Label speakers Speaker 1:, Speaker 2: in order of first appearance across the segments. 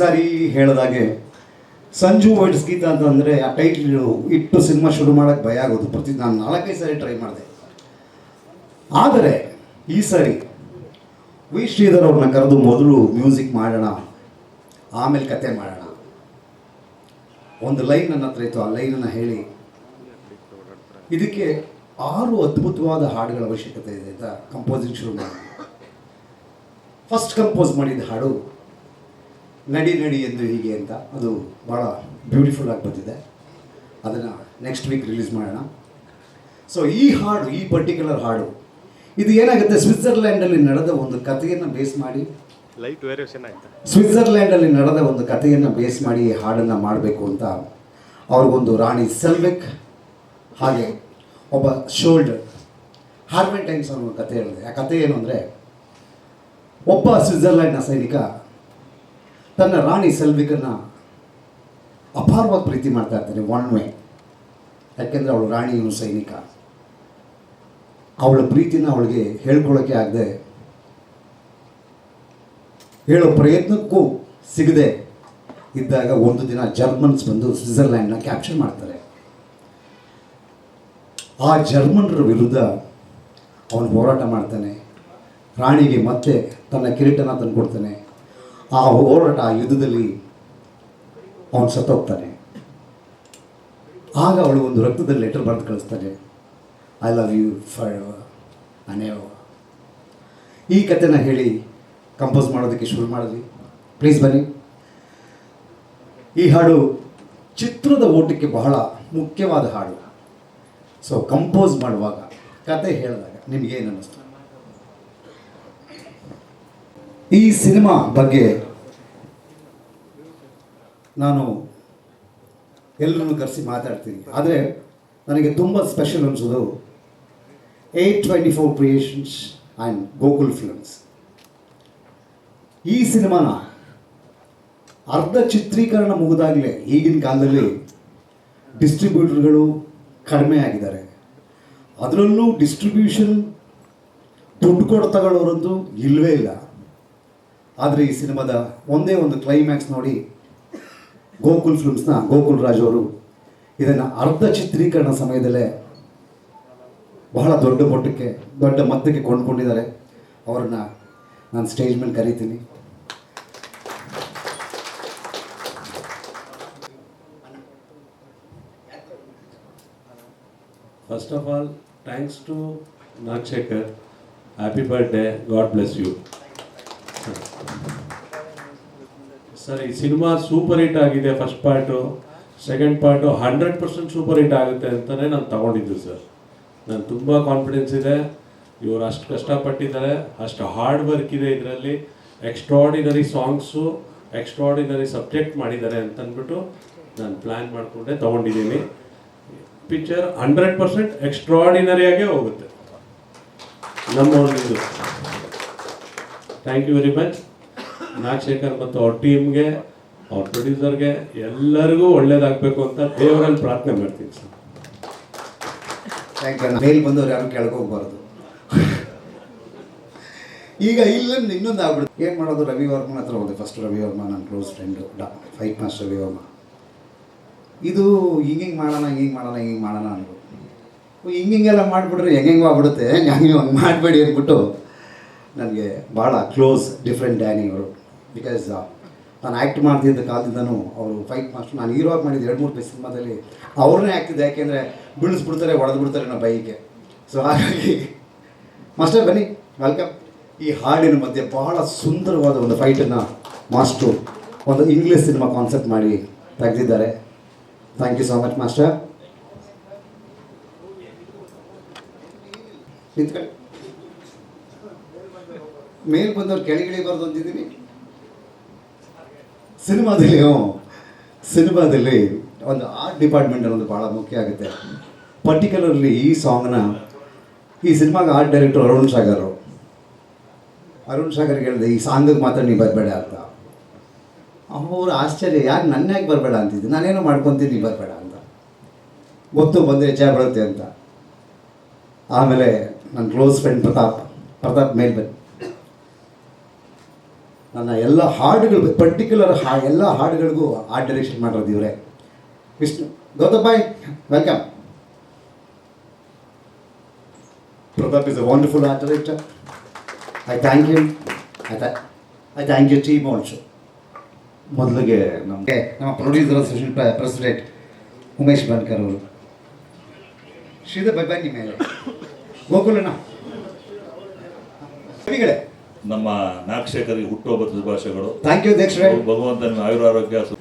Speaker 1: ಸಾರಿ ಹೇಳಿದಾಗೆ ಸಂಜು ವರ್ಡ್ಸ್ ಗೀತ ಅಂತಂದರೆ ಆ ಟೈಟ್ಲು ಇಟ್ಟು ಸಿನಿಮಾ ಶುರು ಮಾಡೋಕ್ಕೆ ಭಯ ಆಗೋದು. ಪ್ರತಿ ನಾನು ನಾಲ್ಕೈದು ಸಾರಿ ಟ್ರೈ ಮಾಡಿದೆ. ಆದರೆ ಈ ಸಾರಿ ವಿ. ಶ್ರೀಧರ್ ಅವ್ರನ್ನ ಕರೆದು ಮೊದಲು ಮ್ಯೂಸಿಕ್ ಮಾಡೋಣ, ಆಮೇಲೆ ಕತೆ ಮಾಡೋಣ. ಒಂದು ಲೈನ್ ನನ್ನ ಹತ್ರ ಇತ್ತು. ಆ ಲೈನನ್ನು ಹೇಳಿ. ಇದಕ್ಕೆ ಆರು ಅದ್ಭುತವಾದ ಹಾಡುಗಳ ಅವಶ್ಯಕತೆ ಇದೆ ಅಂತ ಕಂಪೋಸಿಂಗ್ ಶುರು ಮಾಡಿ ಫಸ್ಟ್ ಕಂಪೋಸ್ ಮಾಡಿದ ಹಾಡು ನಡಿ ನಡಿ ಎಂದು ಹೀಗೆ ಅಂತ ಅದು ಭಾಳ ಬ್ಯೂಟಿಫುಲ್ ಆಗಿ ಬಂದಿದೆ. ಅದನ್ನು ನೆಕ್ಸ್ಟ್ ವೀಕ್ ರಿಲೀಸ್ ಮಾಡೋಣ. ಸೊ ಈ ಹಾಡು ಈ ಪರ್ಟಿಕ್ಯುಲರ್ ಹಾಡು ಇದು ಏನಾಗುತ್ತೆ? ಸ್ವಿಟ್ಜರ್ಲ್ಯಾಂಡಲ್ಲಿ ನಡೆದ ಒಂದು ಕಥೆಯನ್ನು ಬೇಸ್ ಮಾಡಿ
Speaker 2: ಲೈಟ್ ವೇರಿಯೇಷನ್ ಆಯ್ತಾ?
Speaker 1: ಸ್ವಿಟ್ಜರ್ಲ್ಯಾಂಡಲ್ಲಿ ನಡೆದ ಒಂದು ಕಥೆಯನ್ನು ಬೇಸ್ ಮಾಡಿ ಈ ಹಾಡನ್ನು ಮಾಡಬೇಕು ಅಂತ ಅವ್ರಿಗೊಂದು ರಾಣಿ ಸೆಲ್ವಿಕ್ ಹಾಗೆ ಒಬ್ಬ ಶೋಲ್ಡರ್ ಹಾರ್ಮೆಂಟೈನ್ಸ್ ಅನ್ನೋ ಕಥೆ ಹೇಳಿದೆ. ಆ ಕಥೆ ಏನು ಅಂದರೆ ಒಬ್ಬ ಸ್ವಿಟ್ಜರ್ಲ್ಯಾಂಡ್ನ ಸೈನಿಕ ತನ್ನ ರಾಣಿ ಸೆಲ್ವಿಕನ್ನು ಅಪಾರವಾಗಿ ಪ್ರೀತಿ ಮಾಡ್ತಾ ಇರ್ತಾನೆ ಒನ್ ವೇ. ಯಾಕೆಂದರೆ ಅವಳು ರಾಣಿ ಇವನು ಸೈನಿಕ. ಅವಳ ಪ್ರೀತಿನ ಅವಳಿಗೆ ಹೇಳ್ಕೊಳ್ಳೋಕೆ ಆಗದೆ ಹೇಳೋ ಪ್ರಯತ್ನಕ್ಕೂ ಸಿಗದೆ ಇದ್ದಾಗ ಒಂದು ದಿನ ಜರ್ಮನ್ಸ್ ಬಂದು ಸ್ವಿಟ್ಜರ್ಲ್ಯಾಂಡ್ನ ಕ್ಯಾಪ್ಚರ್ ಮಾಡ್ತಾರೆ. ಆ ಜರ್ಮನ್ರ ವಿರುದ್ಧ ಅವನು ಹೋರಾಟ ಮಾಡ್ತಾನೆ. ರಾಣಿಗೆ ಮತ್ತೆ ತನ್ನ ಕಿರೀಟನ ತಂದುಕೊಡ್ತಾನೆ. ಆ ಹೋರಾಟ ಆ ಯುದ್ಧದಲ್ಲಿ ಅವನು ಸತ್ತೋಗ್ತಾನೆ. ಆಗ ಅವಳು ಒಂದು ರಕ್ತದಲ್ಲಿ ಲೆಟರ್ ಬರೆದು ಕಳಿಸ್ತಾನೆ ಐ ಲವ್ ಯು ಫಾರ್ ಅನೇವ ಈ ಕಥೆನ ಹೇಳಿ ಕಂಪೋಸ್ ಮಾಡೋದಕ್ಕೆ ಶುರು ಮಾಡಿದ್ವಿ. ಪ್ಲೀಸ್ ಬನ್ನಿ. ಈ ಹಾಡು ಚಿತ್ರದ ಓಟಕ್ಕೆ ಬಹಳ ಮುಖ್ಯವಾದ ಹಾಡು. ಸೊ ಕಂಪೋಸ್ ಮಾಡುವಾಗ ಕತೆ ಹೇಳಿದಾಗ ನಿಮಗೇನು ಅನ್ನಿಸ್ತು? ಈ ಸಿನಿಮಾ ಬಗ್ಗೆ ನಾನು ಎಲ್ಲರನ್ನು ಕರೆಸಿ ಮಾತಾಡ್ತೀನಿ. ಆದರೆ ನನಗೆ ತುಂಬ special ಅನಿಸೋದು eight twenty four creations and Gokul films ಈ ಸಿನಿಮಾನ ಅರ್ಧ ಚಿತ್ರೀಕರಣ ಮುಗಿದಾಗಲೇ ಈಗಿನ ಕಾಲದಲ್ಲಿ ಡಿಸ್ಟ್ರಿಬ್ಯೂಟರ್ಗಳು ಕಡಿಮೆ ಆಗಿದ್ದಾರೆ. ಅದರಲ್ಲೂ ಡಿಸ್ಟ್ರಿಬ್ಯೂಷನ್ ದುಡ್ಡು ತಗೊಳ್ಳೋರಂತೂ ಇಲ್ಲವೇ ಇಲ್ಲ. ಆದರೆ ಈ ಸಿನಿಮಾದ ಒಂದೇ ಒಂದು ಕ್ಲೈಮ್ಯಾಕ್ಸ್ ನೋಡಿ ಗೋಕುಲ್ ಫಿಲ್ಮ್ಸ್ನ ಗೋಕುಲ್ ರಾಜ್ ಅವರು ಇದನ್ನು ಅರ್ಧ ಚಿತ್ರೀಕರಣ ಸಮಯದಲ್ಲೇ ಬಹಳ ದೊಡ್ಡ ಮಟ್ಟಕ್ಕೆ ದೊಡ್ಡ ಮಟ್ಟಕ್ಕೆ ಕೊಂಡ್ಕೊಂಡಿದ್ದಾರೆ. ಅವರನ್ನು ನಾನು ಸ್ಟೇಜ್ ಮೇಲೆ ಕರಿತೀನಿ.
Speaker 3: First of all thanks to Nagashekar happy birthday god bless you. Sir ಈ ಸಿನಿಮಾ ಸೂಪರ್ ಹಿಟ್ ಆಗಿದೆ first part second part hundred percent super hit ಆಗುತ್ತೆ ಅಂತಲೇ ನಾನು ತಗೊಂಡಿದ್ದು ಸರ್ ನಾನು ತುಂಬ ಕಾನ್ಫಿಡೆನ್ಸ್ ಇದೆ. ಇವರು ಅಷ್ಟು ಕಷ್ಟಪಟ್ಟಿದ್ದಾರೆ, ಅಷ್ಟು ಹಾರ್ಡ್ ವರ್ಕ್ ಇದೆ ಇದರಲ್ಲಿ. ಎಕ್ಸ್ಟ್ರಾಡಿನರಿ ಸಾಂಗ್ಸು ಎಕ್ಸ್ಟ್ರಾಡಿನರಿ ಸಬ್ಜೆಕ್ಟ್ ಮಾಡಿದ್ದಾರೆ ಅಂತ ಅಂದ್ಬಿಟ್ಟು ನಾನು ಪ್ಲ್ಯಾನ್ ಮಾಡಿಕೊಂಡೆ ತೊಗೊಂಡಿದ್ದೀನಿ. ಪಿಕ್ಚರ್ ಹಂಡ್ರೆಡ್ ಪರ್ಸೆಂಟ್ ಎಕ್ಸ್ಟ್ರಾಡಿನರಿಯಾಗೇ ಹೋಗುತ್ತೆ. ನಮ್ಮ ಒಂದು thank you very much Nagashekar ಮತ್ತು ಅವ್ರ ಟೀಮ್ಗೆ ಅವ್ರ ಪ್ರೊಡ್ಯೂಸರ್ಗೆ ಎಲ್ಲರಿಗೂ ಒಳ್ಳೇದಾಗಬೇಕು ಅಂತ ದೇವರಲ್ಲಿ ಪ್ರಾರ್ಥನೆ ಮಾಡ್ತೀನಿ ಸರ್.
Speaker 1: ಮೇಲ್ ಬಂದವ್ರು ಯಾರು ಕೆಳಗೋಗ್ಬಾರ್ದು ಈಗ ಇಲ್ಲ ಇನ್ನೊಂದು ಆಗ್ಬಿಡುತ್ತೆ. ಏನು ಮಾಡೋದು? ರವಿ ವರ್ಮನ ಹತ್ರ ಹೋದೆ. ಫಸ್ಟ್ ರವಿ ವರ್ಮ, ನನ್ನ ಕ್ಲೋಸ್ ಫ್ರೆಂಡು ಡಾ ಫೈಟ್ ಮಾಸ್ಟರ್ ರವಿ ವರ್ಮ. ಇದು ಹಿಂಗೆ ಮಾಡೋಣ ಹಿಂಗೆ ಮಾಡೋಣ ಹಿಂಗೆ ಮಾಡೋಣ ಅಂದರು. ಹಿಂಗಿಂಗೆಲ್ಲ ಮಾಡಿಬಿಟ್ರೆ ಹೆಂಗೆ ಆಗ್ಬಿಡುತ್ತೆ. ಹಂಗೆ ಹಂಗೆ ಮಾಡಬೇಡಿ ಅಂದ್ಬಿಟ್ಟು ನನಗೆ ಭಾಳ ಕ್ಲೋಸ್ ಡಿಫ್ರೆಂಟ್ ಡ್ಯಾನಿ ಅವರು. ಬಿಕಾಸ್ ನಾನು ಆ್ಯಕ್ಟ್ ಮಾಡ್ತಿದ್ದ ಕಾಲದಿಂದನೂ ಅವರು ಫೈಟ್ ಮಾಸ್ಟರ್ ನಾನು ಹೀರೋ ಆಗಿ ಮಾಡಿದ್ದು ಎರಡು ಮೂರು ಸಿನಿಮಾದಲ್ಲಿ ಅವ್ರನ್ನೇ ಆಗ್ತಿದ್ದೆ ಯಾಕೆಂದರೆ ಬೀಳಿಸ್ಬಿಡ್ತಾರೆ ಹೊಡೆದು ಬಿಡ್ತಾರೆ ನಮ್ಮ ಬೈಗೆ ಸೊ ಹಾಗಾಗಿ ಮಾಸ್ಟರ್ ಬನ್ನಿ ವೆಲ್ಕಮ್ ಈ ಹಾಡಿನ ಮಧ್ಯೆ ಬಹಳ ಸುಂದರವಾದ ಒಂದು ಫೈಟನ್ನು ಮಾಸ್ಟ್ರು ಒಂದು ಇಂಗ್ಲೀಷ್ ಸಿನಿಮಾ ಕಾನ್ಸೆಪ್ಟ್ ಮಾಡಿ ತೆಗೆದಿದ್ದಾರೆ. Thank you so much master ನಿಂತ್ಕೊಳ್ಳಿ ಮೇಲ್ ಬಂದವ್ರು ಕೆಳಗಿಳಿಬಾರ್ದು ಅಂತಿದ್ದೀನಿ. ಸಿನಿಮಾದಲ್ಲಿ ಸಿನಿಮಾದಲ್ಲಿ ಒಂದು ಆರ್ಟ್ ಡಿಪಾರ್ಟ್ಮೆಂಟ್ ಅನ್ನೋದು ಭಾಳ ಮುಖ್ಯ ಆಗುತ್ತೆ. ಪರ್ಟಿಕ್ಯುಲರ್ಲಿ ಈ ಸಾಂಗ್ನ ಈ ಸಿನಿಮಾಗೆ ಆರ್ಟ್ ಡೈರೆಕ್ಟರ್ ಅರುಣ್ ಸಾಗರ್ ಅರುಣ್ ಸಾಗರ್ ಹೇಳಿದೆ, ಈ ಸಾಂಗಿಗೆ ಮಾತ್ರ ನೀವು ಬರಬೇಡ ಅಂತ. ಅವ್ರು ಆಶ್ಚರ್ಯ, ಯಾಕೆ ನನ್ನ ಯಾಕೆ ಬರಬೇಡ ಅಂತಿದ್ದೆ? ನಾನೇನು ಮಾಡ್ಕೊತೀನಿ ನೀ ಬರಬೇಡ ಅಂತ. ಗೊತ್ತು, ಬಂದರೆ ಹೆಚ್ಚಾಗಿ ಬರುತ್ತೆ ಅಂತ. ಆಮೇಲೆ ನನ್ನ ಕ್ಲೋಸ್ ಫ್ರೆಂಡ್ ಪ್ರತಾಪ್ ಪ್ರತಾಪ್ ಮೇಲೆ ಬನ್ನಿ ನನ್ನ ಎಲ್ಲ ಹಾಡುಗಳು ಪರ್ಟಿಕ್ಯುಲರ್ ಹಾ ಎಲ್ಲ ಹಾಡುಗಳಿಗೂ ಆ ಡೈರೆಕ್ಷನ್ ಮಾಡಿರೋದು ಇವರೇ. Vishnu Gautam boy welcome Pratap is a wonderful art director I thank you I I thank you team also ಮೊದಲಿಗೆ ನಮಗೆ ನಮ್ಮ producer association president Umesh Bankar ಅವರು. ಶ್ರೀಧರ್ ಬೈ ಬನ್ನಿ ಮೇಲೆ. ಗೋಕುಲಣ್ಣ. ಕವಿಗಳೇ
Speaker 4: ನಮ್ಮ ನಾಗಶೇಖರಿಗೆ ಹುಟ್ಟುಹಬ್ಬದ ಶುಭಾಶಯಗಳು.
Speaker 1: ಥ್ಯಾಂಕ್ ಯು ಅಧ್ಯಕ್ಷರೇ
Speaker 4: ಭಗವಂತ ನಿಮ್ಮ ಆಯುರಾರೋಗ್ಯ ಸು-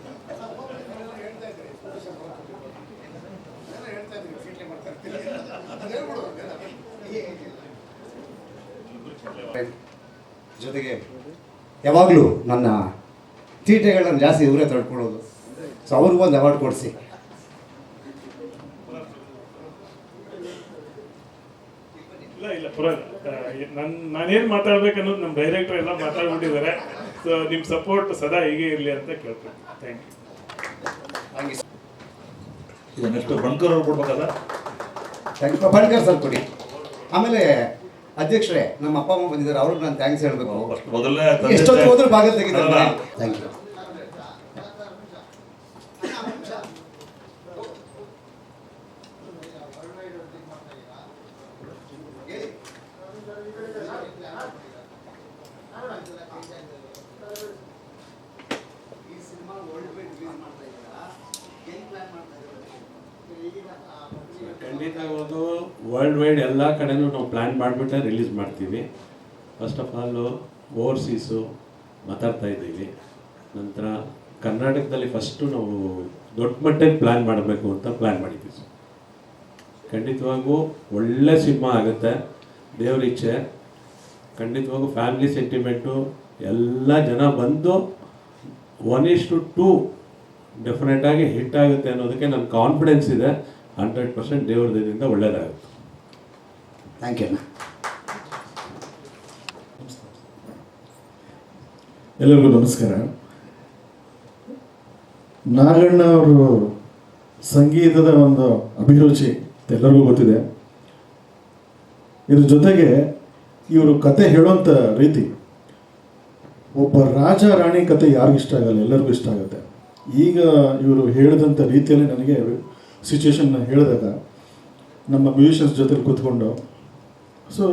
Speaker 1: ಜೊತೆಗೆ ಯಾವಾಗಲೂ ನನ್ನ ತೀಟೆಗಳನ್ನ ಜಾಸ್ತಿ ಇವರೇ ತಡ್ಕೊಳ್ಳೋದು. ಸೊ ಅವ್ರಿಗೂ ಒಂದು ಅವಾರ್ಡ್ ಕೊಡಿಸಿ.
Speaker 5: ಇಲ್ಲ ಇಲ್ಲ ಪುರಾಣ. ನನ್ನ ನಾನೇನು ಮಾತಾಡ್ಬೇಕು ಅನ್ನೋದು ನಮ್ಮ ಡೈರೆಕ್ಟರ್ ಎಲ್ಲ ಮಾತಾಡ್ಬಿಟ್ಟಿದ್ದಾರೆ. ಸೊ ನಿಮ್ಮ ಸಪೋರ್ಟ್ ಸದಾ ಹೀಗೆ ಇರಲಿ ಅಂತ ಕೇಳ್ತೀನಿ. ಥ್ಯಾಂಕ್ ಯು
Speaker 4: ಈಗ ನೆಕ್ಸ್ಟ್ ಬಣ್ಕರ್ ಅವ್ರು ಕೊಡ್ಬೇಕಲ್ಲ?
Speaker 1: ಥ್ಯಾಂಕ್ ಯು ಬಣ್ಕರ್ ಸರ್ ಕೊಡಿ. ಆಮೇಲೆ ಅಧ್ಯಕ್ಷರೇ ನಮ್ಮ ಅಪ್ಪ ಅಮ್ಮ ಬಂದಿದ್ದಾರೆ ಅವ್ರಿಗೆ ನಾನು ಥ್ಯಾಂಕ್ಸ್ ಹೇಳಬೇಕು.
Speaker 4: ತಂದೆ
Speaker 1: ಎಷ್ಟೊತ್ತು
Speaker 4: ತಾಯಿ-
Speaker 1: ಭಾಗ ತೆಗಿತಾರೆ. ಥ್ಯಾಂಕ್ ಯು
Speaker 3: ಎಲ್ಲ ಕಡೆನೂ ನಾವು ಪ್ಲ್ಯಾನ್ ಮಾಡಿಬಿಟ್ಟೆ ರಿಲೀಸ್ ಮಾಡ್ತೀವಿ. ಫಸ್ಟ್ ಆಫ್ ಆಲು ಓವರ್ಸೀಸು ಮಾತಾಡ್ತಾ ಇದ್ದೀವಿ. ನಂತರ ಕರ್ನಾಟಕದಲ್ಲಿ ಫಸ್ಟು ನಾವು ದೊಡ್ಡ ಮಟ್ಟಕ್ಕೆ ಪ್ಲ್ಯಾನ್ ಮಾಡಬೇಕು ಅಂತ ಪ್ಲ್ಯಾನ್ ಮಾಡಿದ್ದೀವಿ. ಸರ್ ಖಂಡಿತವಾಗೂ ಒಳ್ಳೆ ಸಿನಿಮಾ ಆಗುತ್ತೆ. ದೇವ್ರ ಇಚ್ಛೆ. ಖಂಡಿತವಾಗೂ ಫ್ಯಾಮಿಲಿ ಸೆಂಟಿಮೆಂಟು ಎಲ್ಲ ಜನ ಬಂದು ಒನ್ ಇಸ್ ಟು ಡೆಫಿನೆಟಾಗಿ ಹಿಟ್ ಆಗುತ್ತೆ ಅನ್ನೋದಕ್ಕೆ ನನ್ನ ಕಾನ್ಫಿಡೆನ್ಸ್ ಇದೆ. ಹಂಡ್ರೆಡ್ ಪರ್ಸೆಂಟ್ ದೇವ್ರದಿಂದ ಒಳ್ಳೆಯದಾಗುತ್ತೆ
Speaker 1: ಥ್ಯಾಂಕ್ ಯು ಅಣ್ಣ
Speaker 6: ಎಲ್ಲರಿಗೂ ನಮಸ್ಕಾರ. ನಾಗಣ್ಣ ಅವರು ಸಂಗೀತದ ಒಂದು ಅಭಿರುಚಿ ಎಲ್ಲರಿಗೂ ಗೊತ್ತಿದೆ. ಇದ್ರ ಜೊತೆಗೆ ಇವರು ಕತೆ ಹೇಳುವಂಥ ರೀತಿ, ಒಬ್ಬ ರಾಜ ರಾಣಿ ಕತೆ ಯಾರಿಗೂ ಇಷ್ಟ ಆಗಲ್ಲ, ಎಲ್ಲರಿಗೂ ಇಷ್ಟ ಆಗುತ್ತೆ. ಈಗ ಇವರು ಹೇಳಿದಂಥ ರೀತಿಯಲ್ಲಿ ನನಗೆ ಸಿಚುವೇಶನ್ನ ಹೇಳಿದಾಗ ನಮ್ಮ ಮ್ಯೂಸಿಷನ್ಸ್ ಜೊತೆ ಕೂತ್ಕೊಂಡು ಸೊ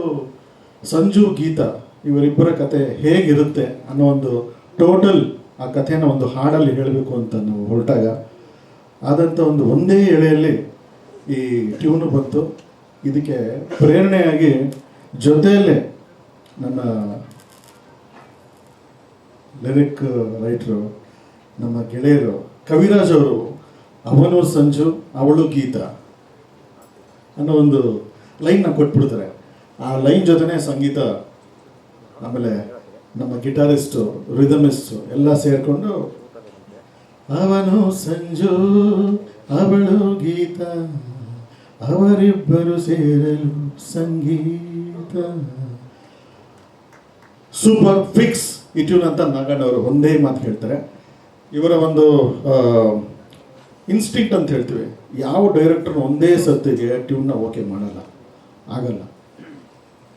Speaker 6: ಸಂಜು ಗೀತಾ ಇವರಿಬ್ಬರ ಕತೆ ಹೇಗಿರುತ್ತೆ ಅನ್ನೋ ಒಂದು ಟೋಟಲ್ ಆ ಕಥೆನ ಒಂದು ಹಾಡಲ್ಲಿ ಹೇಳಬೇಕು ಅಂತ ನಾವು ಹೊರಟಾಗ ಆದಂಥ ಒಂದು ಒಂದೇ ಎಳೆಯಲ್ಲಿ ಈ ಟ್ಯೂನು ಬಂತು. ಇದಕ್ಕೆ ಪ್ರೇರಣೆಯಾಗಿ ಜೊತೆಯಲ್ಲೇ ನನ್ನ ಲಿರಿಕ್ ರೈಟ್ರು ನಮ್ಮ ಗೆಳೆಯರು ಕವಿರಾಜ್ ಅವರು, ಅವನು ಸಂಜು, ಅವಳು ಗೀತಾ ಅನ್ನೋ ಒಂದು ಲೈನ್ನ ಕೊಟ್ಬಿಡ್ತಾರೆ. ಆ ಲೈನ್ ಜೊತೆನೇ ಸಂಗೀತ, ಆಮೇಲೆ ನಮ್ಮ ಗಿಟಾರಿಸ್ಟು ರಿದಮಿಸ್ಟು ಎಲ್ಲ ಸೇರಿಕೊಂಡು, ಅವನು ಸಂಜು, ಅವಳು ಗೀತ, ಅವರಿಬ್ಬರು ಸೇರಲು ಸಂಗೀತ. ಸೂಪರ್ ಫಿಕ್ಸ್ ಇಟ್ಯೂನ್ ಅಂತ ನಾಗಣ್ಣ ಅವರು ಒಂದೇ ಮಾತು ಹೇಳ್ತಾರೆ. ಇವರ ಒಂದು ಇನ್ಸ್ಟಿಂಕ್ಟ್ ಅಂತ ಹೇಳ್ತೀವಿ. ಯಾವ ಡೈರೆಕ್ಟರ್ ಒಂದೇ ಸತ್ತಿಗೆ ಟ್ಯೂನ್ನ ಓಕೆ ಮಾಡಲ್ಲ, ಆಗಲ್ಲ.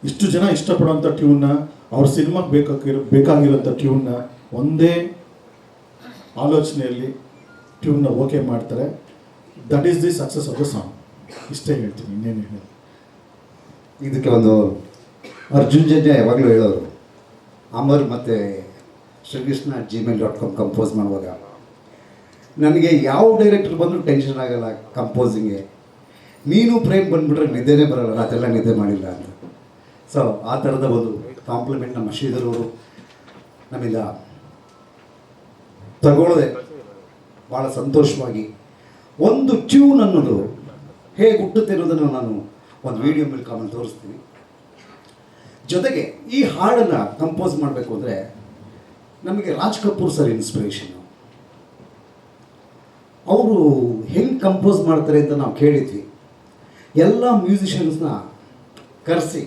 Speaker 6: ಇಷ್ಟು ಜನ ಇಷ್ಟಪಡುವಂಥ ಟ್ಯೂನ್ನ ಅವ್ರ ಸಿನಿಮಾಗೆ ಬೇಕಾಗಿರೋ ಬೇಕಾಗಿರೋಂಥ ಟ್ಯೂನ್ನ ಒಂದೇ ಆಲೋಚನೆಯಲ್ಲಿ ಟ್ಯೂನ್ನ ಓಕೆ ಮಾಡ್ತಾರೆ. That is the success of the song ಇಷ್ಟೇ ಹೇಳ್ತೀನಿ, ಇನ್ನೇನು ಹೇಳಿ
Speaker 1: ಇದಕ್ಕೆ ಒಂದು ಅರ್ಜುನ್ ಜನ್ಯ ಯಾವಾಗಲೂ ಹೇಳೋರು, ಅಮರ್ ಮತ್ತು Shrikrishna Gmail dot com compose ಮಾಡುವಾಗ, ನನಗೆ ಯಾವ ಡೈರೆಕ್ಟರ್ ಬಂದರೂ ಟೆನ್ಷನ್ ಆಗೋಲ್ಲ ಕಂಪೋಸಿಂಗೆ ನೀನು ಪ್ರೇಮ್ ಬಂದುಬಿಟ್ರೆ ನಿದ್ದೆನೇ ಬರೋಲ್ಲ ಅದೆಲ್ಲ ನಿದ್ದೆ ಮಾಡಿಲ್ಲ ಅಂತ. ಸೊ ಆ ಥರದ ಒಂದು ಕಾಂಪ್ಲಿಮೆಂಟ್ ನಮ್ಮ ಶ್ರೀಧರ್ ಅವರು ನಮ್ಮಿಂದ ತಗೊಳ್ಳದೆ ಭಾಳ ಸಂತೋಷವಾಗಿ ಒಂದು ಟ್ಯೂನ್ ಅನ್ನೋದು ಹೇಗೆ ಹುಟ್ಟುತ್ತೆ ಅನ್ನೋದನ್ನು ನಾನು ಒಂದು ವಿಡಿಯೋ ಮೂಲಕ ಆಮೇಲೆ ತೋರಿಸ್ತೀನಿ. ಜೊತೆಗೆ ಈ ಹಾಡನ್ನು ಕಂಪೋಸ್ ಮಾಡಬೇಕು ಅಂದರೆ ನಮಗೆ ರಾಜ್ ಕಪೂರ್ ಸರ್ ಇನ್ಸ್ಪಿರೇಷನ್ನು ಅವರು ಹೆಂಗೆ ಕಂಪೋಸ್ ಮಾಡ್ತಾರೆ ಅಂತ ನಾವು ಕೇಳಿದ್ವಿ. ಎಲ್ಲ ಮ್ಯೂಸಿಷಿಯನ್ಸ್ನ ಕರೆಸಿ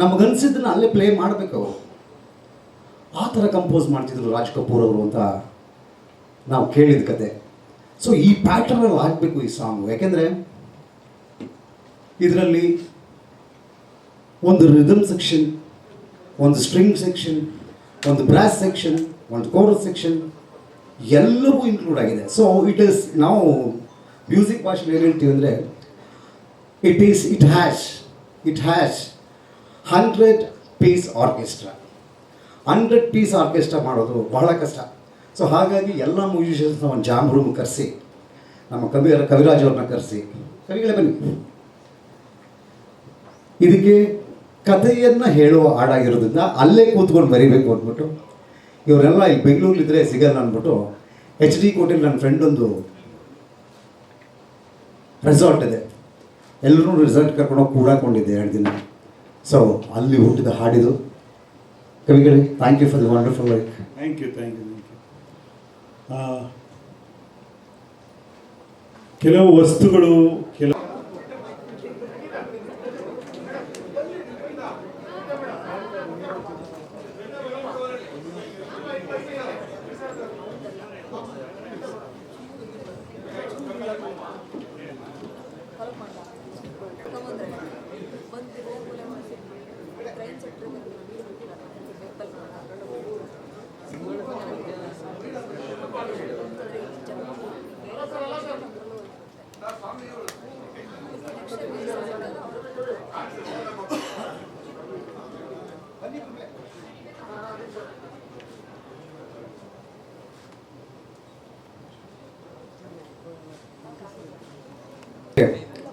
Speaker 1: ನಮಗನ್ಸಿದ್ದನ್ನ ಅಲ್ಲೇ ಪ್ಲೇ ಮಾಡಬೇಕು ಆ ಥರ ಕಂಪೋಸ್ ಮಾಡ್ತಿದ್ರು ರಾಜ್ ಕಪೂರ್ ಅವರು ಅಂತ ನಾವು ಕೇಳಿದ ಕತೆ. ಸೊ ಈ ಪ್ಯಾಟರ್ನ್ ಆಗಬೇಕು ಈ ಸಾಂಗ್ ಯಾಕೆಂದರೆ ಇದರಲ್ಲಿ ಒಂದು ರಿದಮ್ ಸೆಕ್ಷನ್ ಒಂದು ಸ್ಟ್ರಿಂಗ್ ಸೆಕ್ಷನ್ ಒಂದು ಬ್ರಾಸ್ ಸೆಕ್ಷನ್ ಒಂದು ಕೋರಸ್ ಸೆಕ್ಷನ್ ಎಲ್ಲವೂ ಇನ್ಕ್ಲೂಡ್ ಆಗಿದೆ. ಸೊ ಇಟ್ ಈಸ್ ನಾವು ಮ್ಯೂಸಿಕ್ ಭಾಷೆ ಏನು ಹೇಳ್ತೀವಿ ಅಂದರೆ it is it hash it hash hundred piece orchestra. Hundred piece orchestra ಮಾಡೋದು ಬಹಳ ಕಷ್ಟ. ಸೊ ಹಾಗಾಗಿ ಎಲ್ಲ ಮ್ಯೂಸಿಷಿಯನ್ಸ್ನ ಒಂದು ಜಾಮ್ ರೂಮ್ ಕರೆಸಿ, ನಮ್ಮ ಕವಿ ಕವಿರಾಜ್ ಅವ್ರನ್ನ ಕರೆಸಿ. ಕವಿಗಳೇ ಬನ್ನಿ. ಇದಕ್ಕೆ ಕಥೆಯನ್ನು ಹೇಳುವ ಹಾಡಾಗಿರೋದ್ರಿಂದ ಅಲ್ಲೇ ಕೂತ್ಕೊಂಡು ಬರೀಬೇಕು ಅಂದ್ಬಿಟ್ಟು, ಇವರೆಲ್ಲ ಇಲ್ಲಿ ಬೆಂಗಳೂರಲ್ಲಿದ್ದರೆ ಸಿಗಲ್ಲ ಅಂದ್ಬಿಟ್ಟು ಎಚ್ ಡಿ ಕೋಟೆಲಿ ನನ್ನ ಫ್ರೆಂಡ್ ಒಂದು ರೆಸಾರ್ಟ್ ಇದೆ. ಎಲ್ಲರೂ ರೆಸಾರ್ಟ್ ಕರ್ಕೊಂಡೋಗಿ ಕೂಡಾಕೊಂಡಿದ್ದೆ ಎರಡು ದಿನ. ಸೊ ಅಲ್ಲಿ ಹುಟ್ಟಿದ ಹಾಡಿದು ಕವಿಗಳೇ thank you for the wonderful like
Speaker 6: thank you thank you thank you ಕೆಲವು ವಸ್ತುಗಳು ಕೆಲವು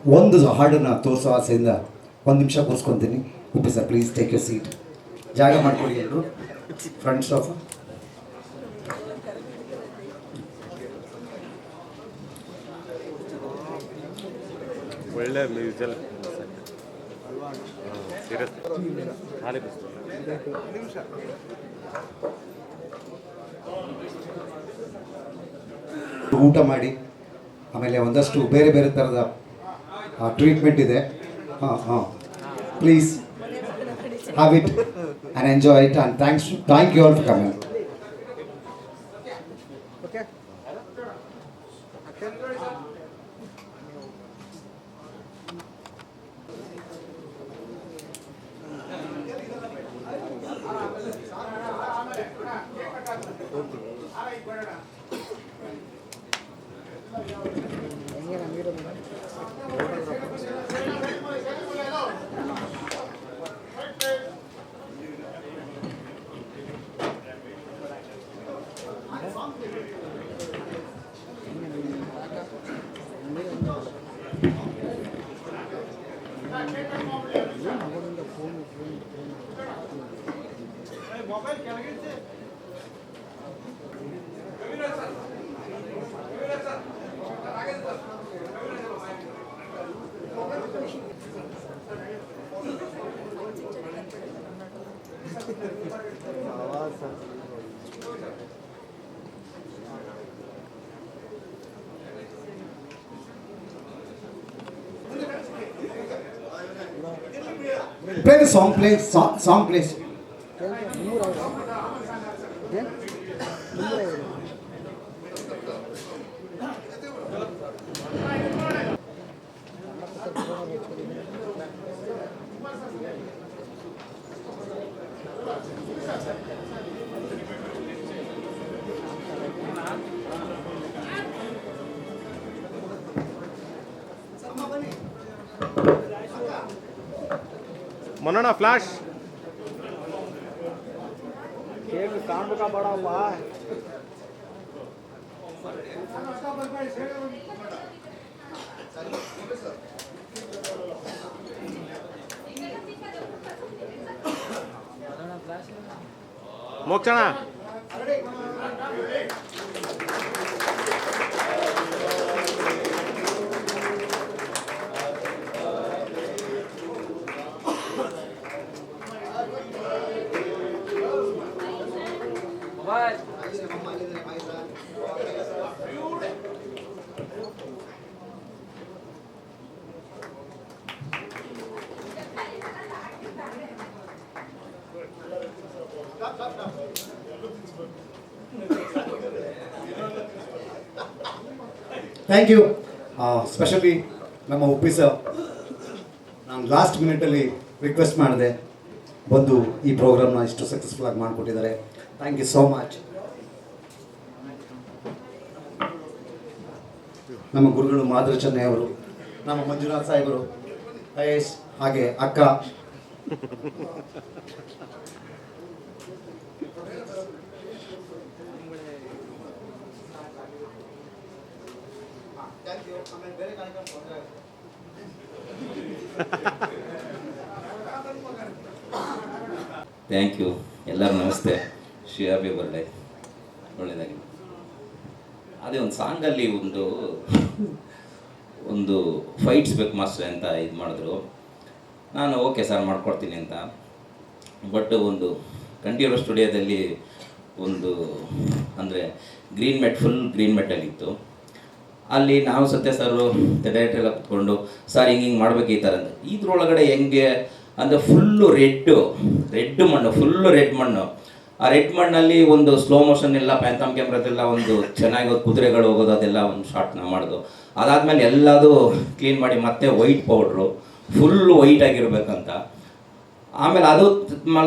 Speaker 1: ಒಂದು ಹಾಡನ್ನು ತೋರಿಸೋ ಆಸೆಯಿಂದ ಒಂದು ನಿಮಿಷ ಕೂರಿಸ್ಕೊತೀನಿ. Uppi sir please take you seat ಜಾಗ ಮಾಡ್ಕೊಡಿ ಎಲ್ಲರೂ ಫ್ರಂಟ್ ಆಫ್
Speaker 2: ಒಳ್ಳೆ ಮ್ಯೂಸಲ್
Speaker 1: ಊಟ ಮಾಡಿ ಆಮೇಲೆ ಒಂದಷ್ಟು ಬೇರೆ ಬೇರೆ ಥರದ ಟ್ರೀಟ್ಮೆಂಟ್ ಇದೆ. ಹಾಂ ಹಾಂ. Please have it and enjoy it and thanks thank you all for coming Play the song, play song, song please.
Speaker 2: मनोना फ्लैश एक कांड का बड़ा हुआ है।
Speaker 1: मोक्षणा ಥ್ಯಾಂಕ್ ಯು ಸ್ಪೆಷಲಿ ನಮ್ಮ ಉಪ್ಪಿ ಸರ್ ನಾನು ಲಾಸ್ಟ್ ಮಿನಿಟಲ್ಲಿ ರಿಕ್ವೆಸ್ಟ್ ಮಾಡಿದೆ. ಬಂದು ಈ ಪ್ರೋಗ್ರಾಮ್ನ ಇಷ್ಟು ಸಕ್ಸಸ್ಫುಲ್ ಆಗಿ ಮಾಡಿಕೊಟ್ಟಿದ್ದಾರೆ. ಥ್ಯಾಂಕ್ ಯು ಸೋ ಮಚ್ ನಮ್ಮ ಗುರುಗಳು ಮಾಧುರ ಅವರು, ನಮ್ಮ ಮಂಜುನಾಥ್ ಸಾಹೇಬರು ಮಹೇಶ್, ಹಾಗೆ ಅಕ್ಕ.
Speaker 7: ಥ್ಯಾಂಕ್ ಯು ಎಲ್ಲರೂ ನಮಸ್ತೆ. ಶ್ರೀಯಾಬಿ ಬರ್ಡೆ ಒಳ್ಳೆಯದಾಗಿ ಅದೇ ಒಂದು ಸಾಂಗಲ್ಲಿ ಒಂದು ಒಂದು ಫೈಟ್ಸ್ ಬೇಕು ಮಾಸ್ಟರ್ ಅಂತ ಇದು ಮಾಡಿದ್ರು. ನಾನು ಓಕೆ ಸರ್ ಮಾಡ್ಕೊಡ್ತೀನಿ ಅಂತ. ಬಟ್ ಒಂದು ಕಂಠೀರೋ ಸ್ಟುಡಿಯೋದಲ್ಲಿ ಒಂದು, ಅಂದರೆ ಗ್ರೀನ್ ಮೆಟ್ ಫುಲ್ ಗ್ರೀನ್ ಮೆಟ್ಟಲ್ಲಿತ್ತು ಅಲ್ಲಿ ನಾವು ಸತ್ಯ ಸರ್ ಎಲ್ಲ ಕುತ್ಕೊಂಡು ಸರ್ ಹಿಂಗೆ ಹಿಂಗೆ ಮಾಡ್ಬೇಕು ಈ ಥರ ಅಂತ. ಇದ್ರೊಳಗಡೆ ಹೆಂಗೆ, ಅಂದರೆ ಫುಲ್ಲು ರೆಡ್ಡು ರೆಡ್ ಮಣ್ಣು ಫುಲ್ಲು ರೆಡ್ ಮಣ್ಣು. ಆ ರೆಡ್ ಮಣ್ಣಲ್ಲಿ ಒಂದು ಸ್ಲೋ ಮೋಷನ್ ಎಲ್ಲ ಪ್ಯಾಂಥಮ್ ಕ್ಯಾಮ್ರಾದೆಲ್ಲ ಒಂದು ಚೆನ್ನಾಗಿ ಕುದುರೆಗಳು ಹೋಗೋದು, ಅದೆಲ್ಲ ಒಂದು ಶಾರ್ಟ್ನ ಮಾಡೋದು. ಅದಾದಮೇಲೆ ಎಲ್ಲದೂ ಕ್ಲೀನ್ ಮಾಡಿ ಮತ್ತೆ ವೈಟ್ ಪೌಡ್ರು ಫುಲ್ಲು ವೈಟ್ ಆಗಿರ್ಬೇಕಂತ. ಆಮೇಲೆ ಅದು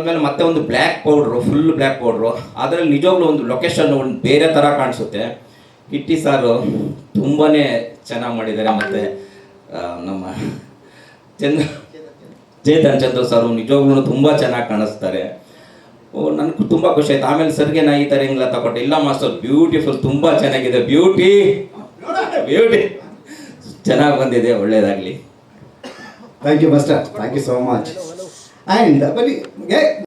Speaker 7: ಮೇಲೆ ಮತ್ತೆ ಒಂದು black powder full black powder. ಅದರಲ್ಲಿ ನಿಜವಾಗ್ಲೂ ಒಂದು ಲೊಕೇಶನ್ ಒಂದು ಬೇರೆ ಥರ ಕಾಣಿಸುತ್ತೆ. ಕಿಟ್ಟಿ ಸಾರು ತುಂಬಾ ಚೆನ್ನಾಗಿ ಮಾಡಿದ್ದಾರೆ ಮತ್ತು ನಮ್ಮ ಚಂದ್ರ, ಚೇತನ್ ಚಂದ್ರ ಸಾರು ನಿಜವಾಗ್ಲೂ ತುಂಬ ಚೆನ್ನಾಗಿ ಕಾಣಿಸ್ತಾರೆ. ನನಗೂ ತುಂಬ ಖುಷಿ ಆಯ್ತು. ಆಮೇಲೆ ಸರ್ಗೆ ನಾ ಈ ಥರ ಹಿಂಗೆಲ್ಲ ತಗೊಟ್ಟೆ ಇಲ್ಲ ಮಾಸ್ಟರ್ ಬ್ಯೂಟಿಫುಲ್ ತುಂಬ ಚೆನ್ನಾಗಿದೆ. ಬ್ಯೂಟಿ ಬ್ಯೂಟಿ ಚೆನ್ನಾಗಿ ಬಂದಿದೆ ಒಳ್ಳೆಯದಾಗಲಿ
Speaker 1: thank you master thank you so much and ಬನ್ನಿ ಏ